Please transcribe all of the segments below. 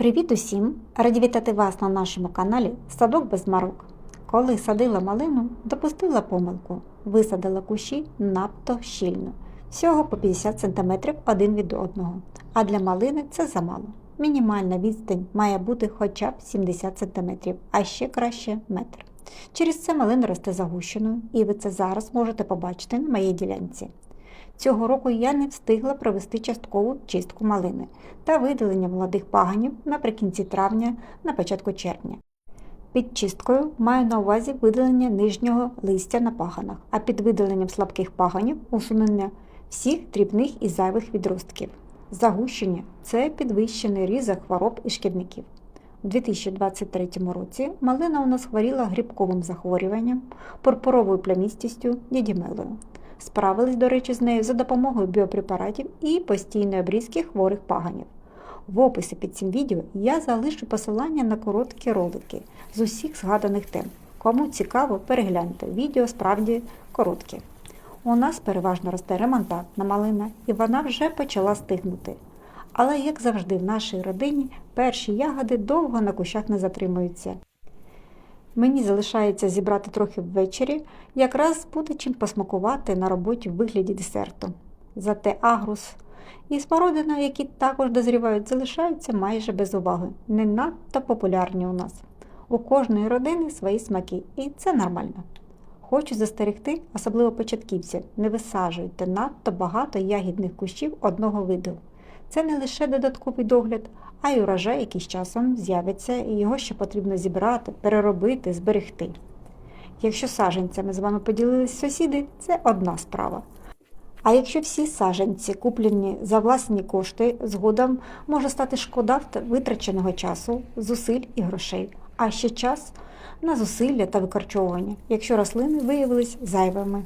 Привіт усім! Раді вітати вас на нашому каналі Садок без марок. Коли садила малину, допустила помилку, висадила кущі надто щільно, всього по 50 см один від одного. А для малини це замало. Мінімальна відстань має бути хоча б 70 см, а ще краще метр. Через це малина росте загущеною, і ви це зараз можете побачити на моїй ділянці. Цього року я не встигла провести часткову чистку малини та видалення молодих паганів наприкінці травня на початку червня. Під чисткою маю на увазі видалення нижнього листя на паганах, а під видаленням слабких паганів усунення всіх дрібних і зайвих відростків. Загущення це підвищений ризик хвороб і шкідників. У 2023 році малина у нас хворіла грибковим захворюванням, пурпуровою плямістістю, дідімелою. Справились, до речі, з нею за допомогою біопрепаратів і постійної обрізки хворих паганів. В описі під цим відео я залишу посилання на короткі ролики з усіх згаданих тем. Кому цікаво, перегляньте. Відео справді коротке. У нас переважно росте ремонтантна малина, і вона вже почала стигнути. Але, як завжди, в нашій родині перші ягоди довго на кущах не затримуються. Мені залишається зібрати трохи ввечері, якраз буде чим посмакувати на роботі в вигляді десерту. Зате агрус і смородина, які також дозрівають, залишаються майже без уваги, не надто популярні у нас. У кожної родини свої смаки, і це нормально. Хочу застерегти, особливо початківців, не висаджуйте надто багато ягідних кущів одного виду. Це не лише додатковий догляд, а й урожай, який з часом з'явиться, і його ще потрібно зібрати, переробити, зберегти. Якщо саженцями з вами поділились сусіди, це одна справа. А якщо всі саженці куплені за власні кошти, згодом може стати шкода витраченого часу, зусиль і грошей, а ще час на зусилля та викорчовування, якщо рослини виявились зайвими.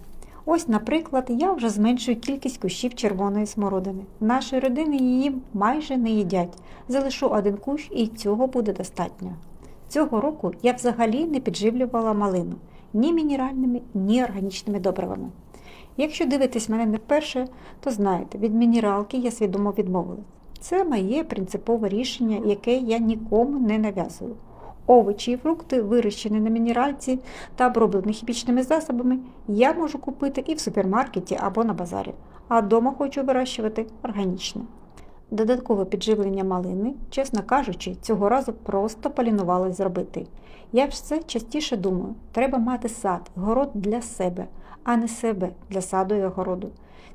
Ось, наприклад, я вже зменшую кількість кущів червоної смородини. В родині її майже не їдять. Залишу один кущ і цього буде достатньо. Цього року я взагалі не підживлювала малину ні мінеральними, ні органічними добривами. Якщо дивитесь мене не вперше, то знаєте, від мінералки я свідомо відмовилась. Це моє принципове рішення, яке я нікому не нав'язую. Овочі і фрукти, вирощені на мінеральці та оброблені хімічними засобами, я можу купити і в супермаркеті або на базарі, а вдома хочу вирощувати органічне. Додаткове підживлення малини, чесно кажучи, цього разу просто полінувалась зробити. Я все частіше думаю, треба мати сад, город для себе, а не себе для саду і огороду.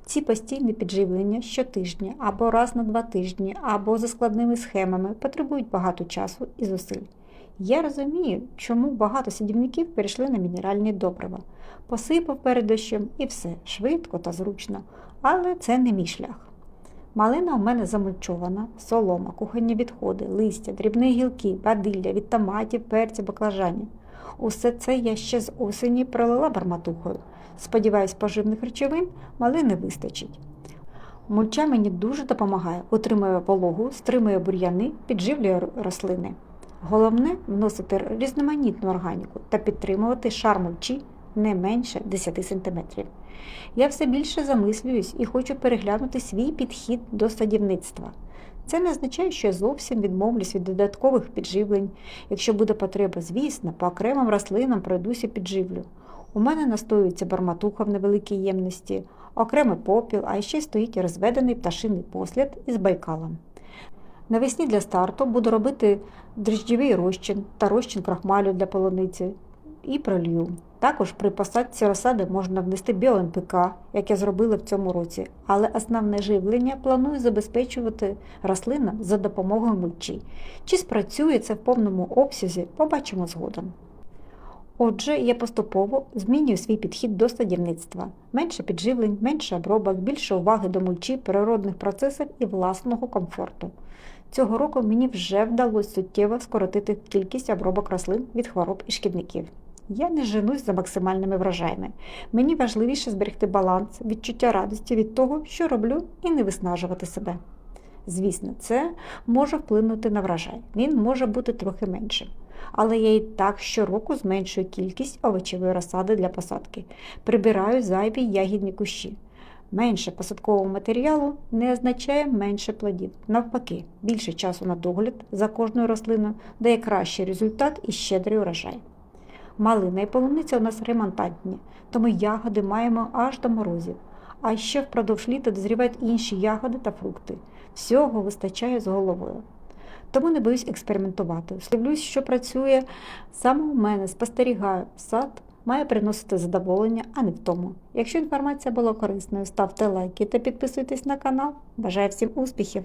Ці постійні підживлення щотижня або раз на два тижні, або за складними схемами потребують багато часу і зусиль. Я розумію, чому багато садівників перейшли на мінеральні добрива. Посипав перед дощем і все швидко та зручно, але це не мій шлях. Малина у мене замульчована, солома, кухонні відходи, листя, дрібні гілки, бадилля від томатів, перця, баклажанів. Усе це я ще з осені пролила барматухою. Сподіваюсь, поживних речовин малини вистачить. Мульча мені дуже допомагає, утримує вологу, стримує бур'яни, підживлює рослини. Головне вносити різноманітну органіку та підтримувати шар мульчі не менше 10 см. Я все більше замислююсь і хочу переглянути свій підхід до садівництва. Це не означає, що я зовсім відмовлюсь від додаткових підживлень. Якщо буде потреба, звісно, по окремим рослинам пройдуся підживлю. У мене настоюється барматуха в невеликій ємності, окремий попіл, а ще стоїть розведений пташиний послід із байкалом. Навесні для старту буду робити дріжджєвий розчин та розчин крахмалю для полуниці і пролью. Також при посадці розсади можна внести біо-НПК, як я зробила в цьому році, але основне живлення планую забезпечувати рослинам за допомогою мульчі. Чи спрацює це в повному обсязі, побачимо згодом. Отже, я поступово змінюю свій підхід до садівництва. Менше підживлень, менше обробок, більше уваги до мульчі, природних процесів і власного комфорту. Цього року мені вже вдалося суттєво скоротити кількість обробок рослин від хвороб і шкідників. Я не женусь за максимальними врожаями. Мені важливіше зберегти баланс, відчуття радості від того, що роблю, і не виснажувати себе. Звісно, це може вплинути на врожай, він може бути трохи меншим. Але я і так щороку зменшую кількість овочевої розсади для посадки, прибираю зайві ягідні кущі. Менше посадкового матеріалу не означає менше плодів. Навпаки, більше часу на догляд за кожною рослиною дає кращий результат і щедрий урожай. Малина і полуниця у нас ремонтантні, тому ягоди маємо аж до морозів. А ще впродовж літа дозрівають інші ягоди та фрукти. Всього вистачає з головою. Тому не боюсь експериментувати. Слівлюсь, що працює саме у мене, спостерігаю. Сад має приносити задоволення, а не втому. Якщо інформація була корисною, ставте лайки та підписуйтесь на канал. Бажаю всім успіхів!